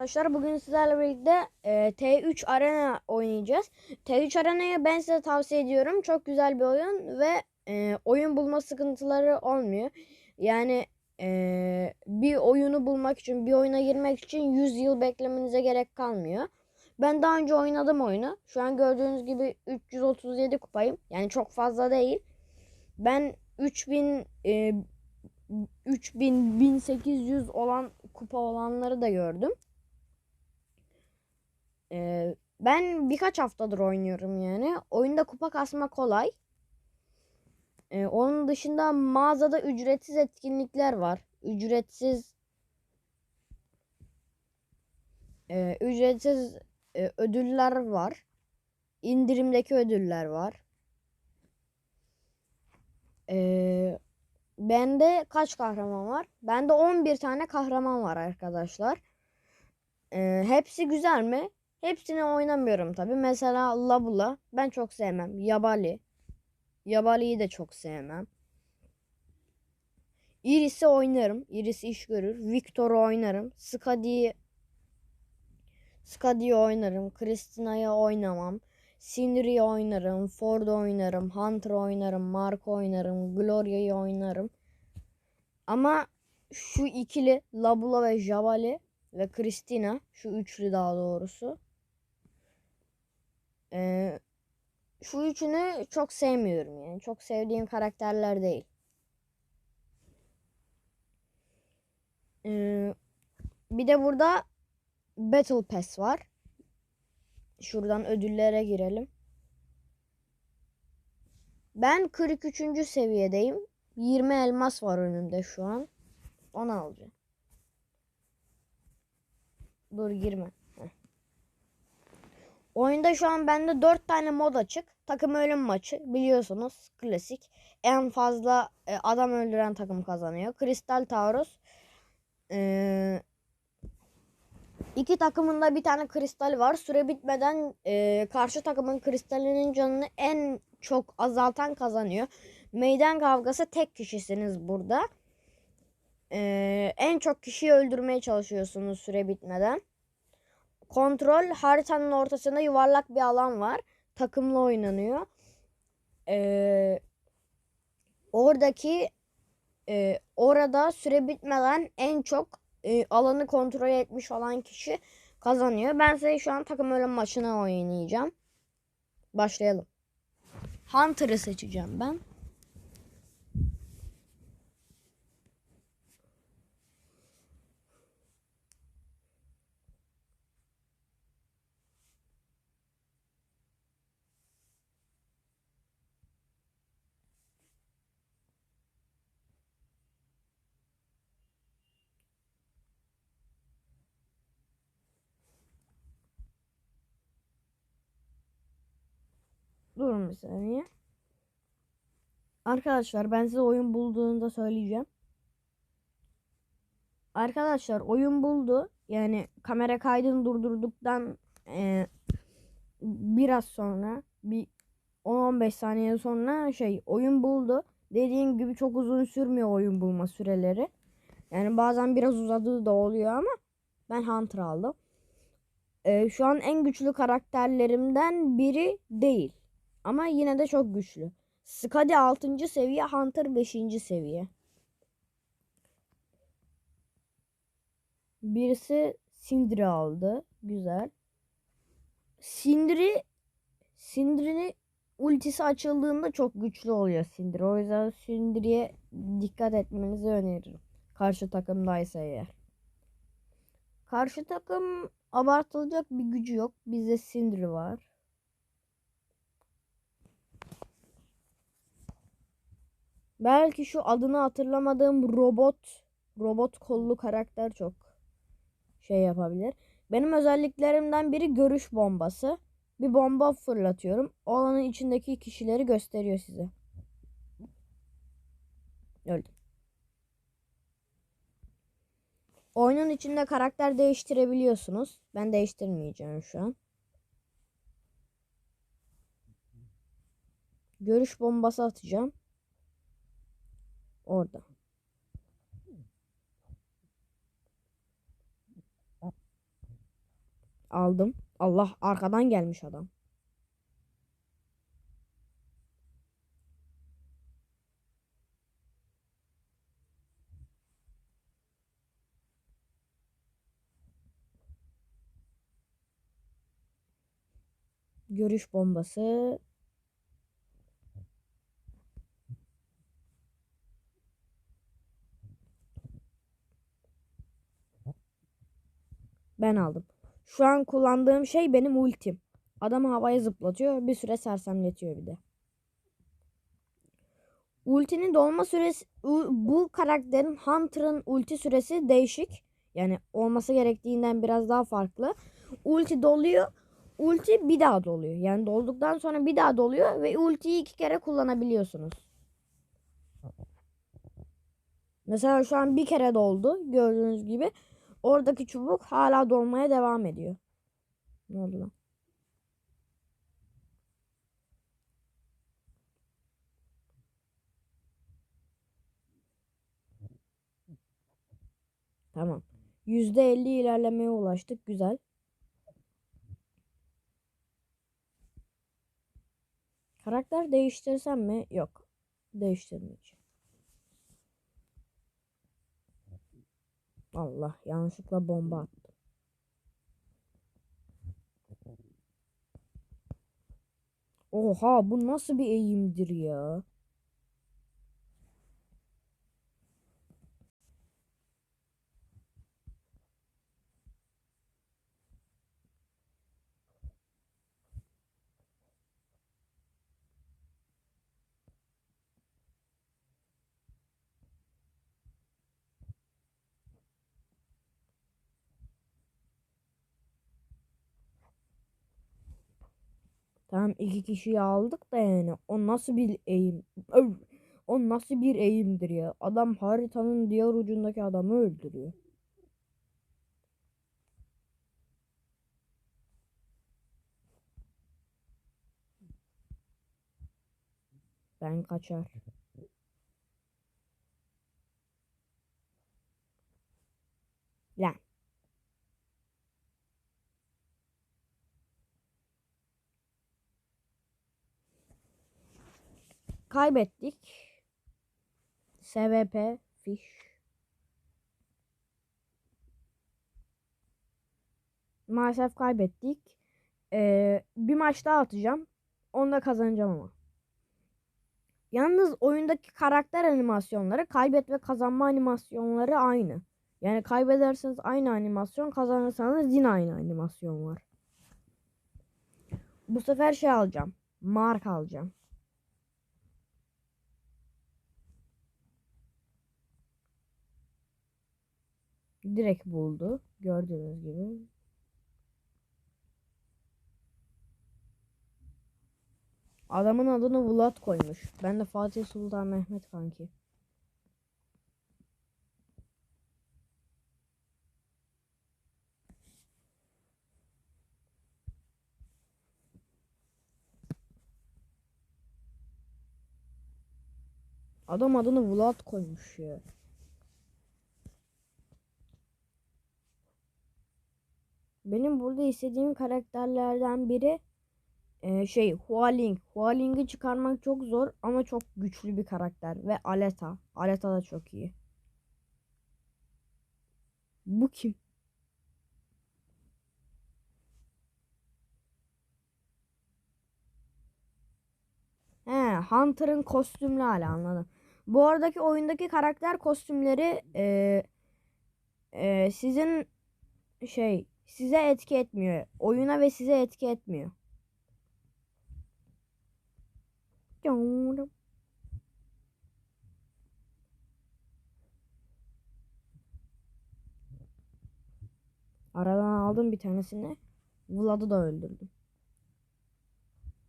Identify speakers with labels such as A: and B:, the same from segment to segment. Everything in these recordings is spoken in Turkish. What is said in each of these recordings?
A: Arkadaşlar bugün sizlerle birlikte e, T3 Arena oynayacağız. T3 Arena'yı ben size tavsiye ediyorum. Çok güzel bir oyun ve e, oyun bulma sıkıntıları olmuyor. Yani e, bir oyunu bulmak için, bir oyuna girmek için 100 yıl beklemenize gerek kalmıyor. Ben daha önce oynadım oyunu. Şu an gördüğünüz gibi 337 kupayım. Yani çok fazla değil. Ben 3000 e, 3000 1800 olan kupa olanları da gördüm. Ee, ben birkaç haftadır oynuyorum yani. Oyunda kupa kasma kolay. Ee, onun dışında mağazada ücretsiz etkinlikler var. Ücretsiz e, ücretsiz e, ödüller var. İndirimdeki ödüller var. Ee, bende kaç kahraman var? Bende 11 tane kahraman var arkadaşlar. Ee, hepsi güzel mi? Hepsini oynamıyorum tabi. Mesela Labula ben çok sevmem. Yabali. Yabali'yi de çok sevmem. Iris'i oynarım. Iris iş görür. Victor'u oynarım. Skadi'yi Skadi'yi oynarım. Christina'yı oynamam. Sindri'yi oynarım. Ford'u oynarım. Hunter oynarım. Mark oynarım. Gloria'yı oynarım. Ama şu ikili Labula ve Javali ve Christina şu üçlü daha doğrusu. Ee, şu üçünü çok sevmiyorum yani. Çok sevdiğim karakterler değil. Ee, bir de burada Battle Pass var. Şuradan ödüllere girelim. Ben 43. seviyedeyim. 20 elmas var önümde şu an. Onu alacağım. Dur girme. Oyunda şu an bende 4 tane mod açık. Takım ölüm maçı biliyorsunuz klasik. En fazla e, adam öldüren takım kazanıyor. Kristal Taurus. Ee, iki takımın da bir tane kristal var. Süre bitmeden e, karşı takımın kristalinin canını en çok azaltan kazanıyor. Meydan kavgası tek kişisiniz burada. Ee, en çok kişiyi öldürmeye çalışıyorsunuz süre bitmeden. Kontrol haritanın ortasında yuvarlak bir alan var. Takımla oynanıyor. Ee, oradaki e, orada süre bitmeden en çok e, alanı kontrol etmiş olan kişi kazanıyor. Ben size şu an takım ölüm maçını oynayacağım. Başlayalım. Hunter'ı seçeceğim ben. Durun bir saniye. Arkadaşlar ben size oyun bulduğunda söyleyeceğim. Arkadaşlar oyun buldu. Yani kamera kaydını durdurduktan e, biraz sonra bir 10-15 saniye sonra şey oyun buldu. Dediğim gibi çok uzun sürmüyor oyun bulma süreleri. Yani bazen biraz uzadığı da oluyor ama ben Hunter aldım. E, şu an en güçlü karakterlerimden biri değil. Ama yine de çok güçlü. Skadi 6. seviye, Hunter 5. seviye. Birisi Sindri aldı. Güzel. Sindri Sindri'nin ultisi açıldığında çok güçlü oluyor Sindri. O yüzden Sindri'ye dikkat etmenizi öneririm. Karşı takımdaysa eğer. Karşı takım abartılacak bir gücü yok. Bizde Sindri var. Belki şu adını hatırlamadığım robot robot kollu karakter çok şey yapabilir. Benim özelliklerimden biri görüş bombası. Bir bomba fırlatıyorum. O alanın içindeki kişileri gösteriyor size. Öldüm. Oyunun içinde karakter değiştirebiliyorsunuz. Ben değiştirmeyeceğim şu an. Görüş bombası atacağım. Orada. Aldım. Allah arkadan gelmiş adam. Görüş bombası. Ben aldım. Şu an kullandığım şey benim ultim. Adamı havaya zıplatıyor. Bir süre sersemletiyor bir de. Ultinin dolma süresi bu karakterin Hunter'ın ulti süresi değişik. Yani olması gerektiğinden biraz daha farklı. Ulti doluyor. Ulti bir daha doluyor. Yani dolduktan sonra bir daha doluyor ve ultiyi iki kere kullanabiliyorsunuz. Mesela şu an bir kere doldu gördüğünüz gibi. Oradaki çubuk hala dolmaya devam ediyor. Ne oldu lan? Tamam. %50 ilerlemeye ulaştık. Güzel. Karakter değiştirsem mi? Yok. Değiştirmeyeceğim. Allah yanlışlıkla bomba attım. Oha bu nasıl bir eğimdir ya? Tamam iki kişiyi aldık da yani o nasıl bir eğim? Öv! O nasıl bir eğimdir ya? Adam haritanın diğer ucundaki adamı öldürüyor. Ben kaçar. Lan. Kaybettik. SVP fiş. Maalesef kaybettik. Ee, bir maç daha atacağım. Onu da kazanacağım ama. Yalnız oyundaki karakter animasyonları kaybet ve kazanma animasyonları aynı. Yani kaybederseniz aynı animasyon, kazanırsanız yine aynı animasyon var. Bu sefer şey alacağım. Mark alacağım. Direkt buldu. Gördüğünüz gibi. Adamın adını Vlad koymuş. Ben de Fatih Sultan Mehmet kanki. Adam adını Vlad koymuş ya. Benim burada istediğim karakterlerden biri e, şey Hualing. Hualing'i çıkarmak çok zor ama çok güçlü bir karakter ve Aleta. Aleta da çok iyi. Bu kim? He, Hunter'ın kostümlü hali anladım. Bu aradaki oyundaki karakter kostümleri e, e, sizin şey size etki etmiyor. Oyuna ve size etki etmiyor. Aradan aldım bir tanesini. Vlad'ı da öldürdüm.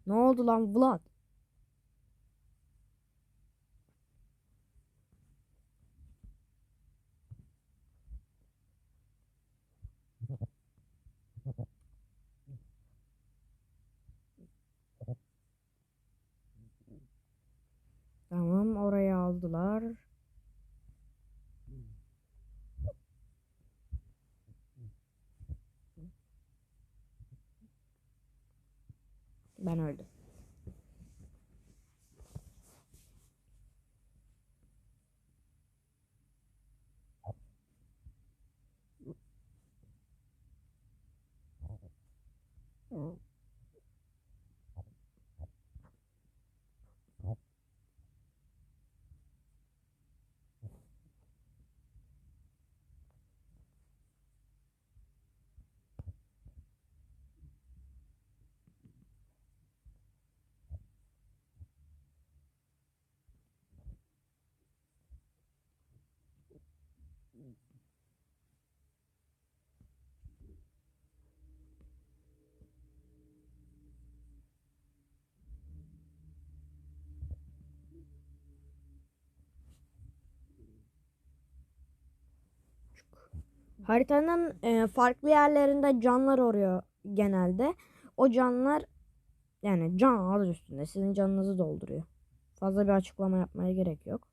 A: Ne oldu lan Vlad? Ben öldüm. Haritanın e, farklı yerlerinde canlar oluyor genelde. O canlar yani can adı üstünde sizin canınızı dolduruyor. Fazla bir açıklama yapmaya gerek yok.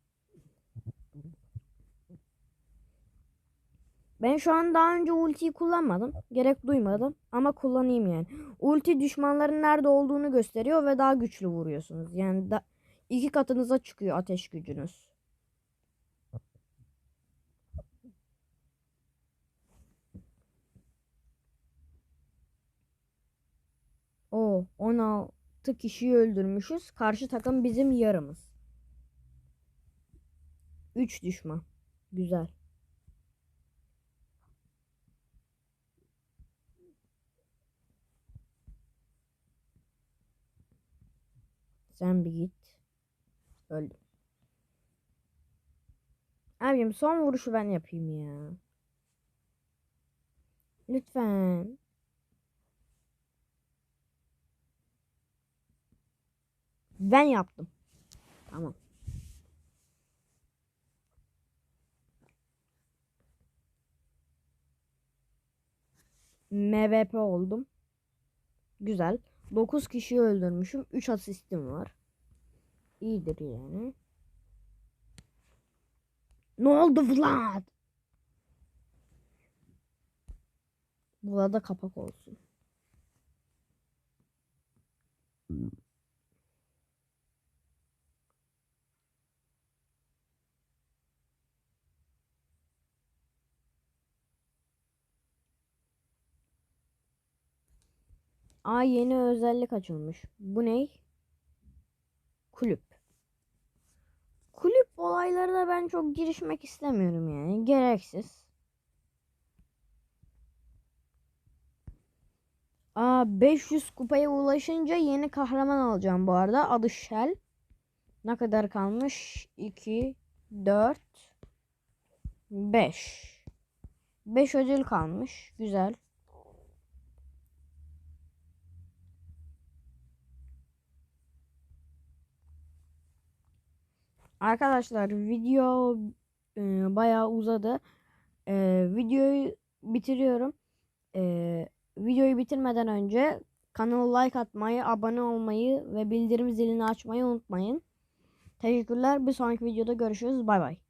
A: Ben şu an daha önce ultiyi kullanmadım. Gerek duymadım ama kullanayım yani. Ulti düşmanların nerede olduğunu gösteriyor ve daha güçlü vuruyorsunuz. Yani da iki katınıza çıkıyor ateş gücünüz. O 16 kişiyi öldürmüşüz. Karşı takım bizim yarımız. 3 düşman. Güzel. Sen bir git. Öldüm. Abim son vuruşu ben yapayım ya. Lütfen. Ben yaptım. Tamam. MVP oldum. Güzel. 9 kişiyi öldürmüşüm. 3 asistim var. İyidir yani. Ne oldu Vlad? Vlad'a kapak olsun. Aa yeni özellik açılmış. Bu ne? Kulüp. Kulüp olaylarına ben çok girişmek istemiyorum yani. Gereksiz. Aa 500 kupaya ulaşınca yeni kahraman alacağım bu arada. Adı Shell. Ne kadar kalmış? 2 4 5 5 ödül kalmış. Güzel. Arkadaşlar video e, bayağı uzadı. E, videoyu bitiriyorum. E, videoyu bitirmeden önce kanala like atmayı, abone olmayı ve bildirim zilini açmayı unutmayın. Teşekkürler. Bir sonraki videoda görüşürüz. Bay bay.